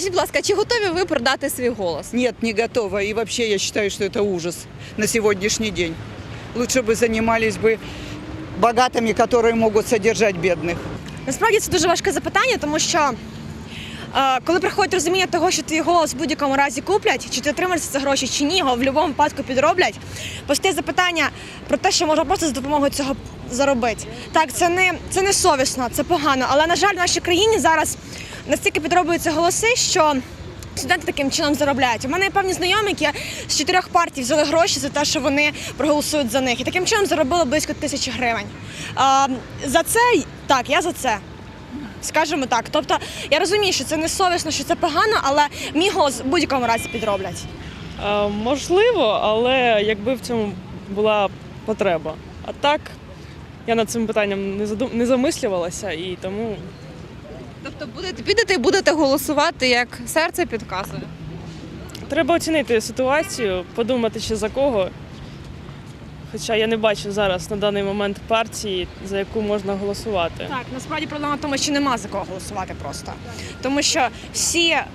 Скажіть, будь ласка, чи готові ви продати свій голос? Нет, не готова. И вообще я считаю, что это ужас на сегодняшний день. Лучше бы занимались бы богатыми, которые могут содержать бедных. Насправді це дуже важке запитання, тому що е, коли приходить розуміння того, що твій голос в будь-якому разі куплять, чи ти отримаєш за це гроші, чи ні, його в будь-якому випадку підроблять, постає запитання про те, що можна просто за допомогою цього заробити. Так, це не, це не совісно, це погано. Але, на жаль, в нашій країні зараз настільки підроблюються голоси, що студенти таким чином заробляють. У мене є певні знайомі, які з чотирьох партій взяли гроші за те, що вони проголосують за них. І таким чином заробили близько тисячі гривень. За це так, я за це. Скажімо так. Тобто я розумію, що це не совісно, що це погано, але мій голос в будь-якому разі підроблять. Можливо, але якби в цьому була потреба. А так, я над цим питанням не задум... не замислювалася і тому Тобто будете підете і будете голосувати, як серце підказує. треба оцінити ситуацію, подумати ще за кого. Хоча я не бачу зараз на даний момент партії, за яку можна голосувати. Так, насправді проблема в тому, що нема за кого голосувати просто. Тому що всі е,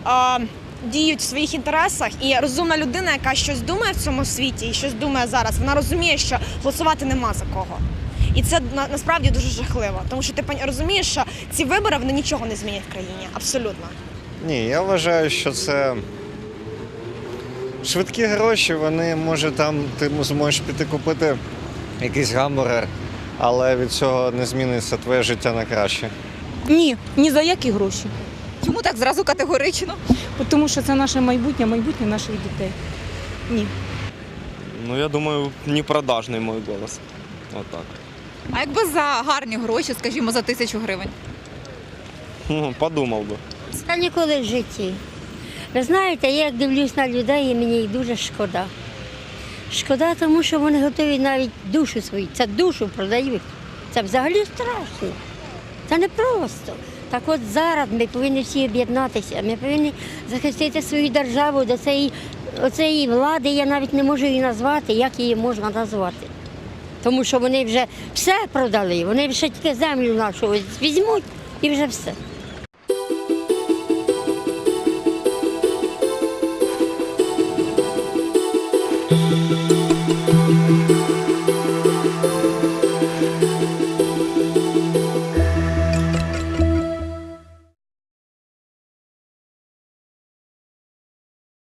діють в своїх інтересах, і розумна людина, яка щось думає в цьому світі і щось думає зараз, вона розуміє, що голосувати нема за кого. І це на, насправді дуже жахливо, тому що ти розумієш, що ці вибори вони нічого не змінять в країні. Абсолютно. Ні, я вважаю, що це швидкі гроші, вони може там ти зможеш піти купити якийсь гамбургер, але від цього не зміниться твоє життя на краще. Ні, ні за які гроші. Чому так зразу категорично? Тому що це наше майбутнє, майбутнє наших дітей. Ні. Ну, я думаю, непродажный мой голос. Вот так. А якби за гарні гроші, скажімо, за тисячу гривень? Ну, подумал бы. Та ніколи в житті. Ви знаєте, я як дивлюсь на людей, і мені їх дуже шкода. Шкода, тому що вони готові навіть душу свою, це душу продають. Це взагалі страшно. Це не просто. Так от зараз ми повинні всі об'єднатися. Ми повинні захистити свою державу до цієї оцеї влади. Я навіть не можу її назвати, як її можна назвати. Тому що вони вже все продали, вони вже тільки землю нашу візьмуть і вже все.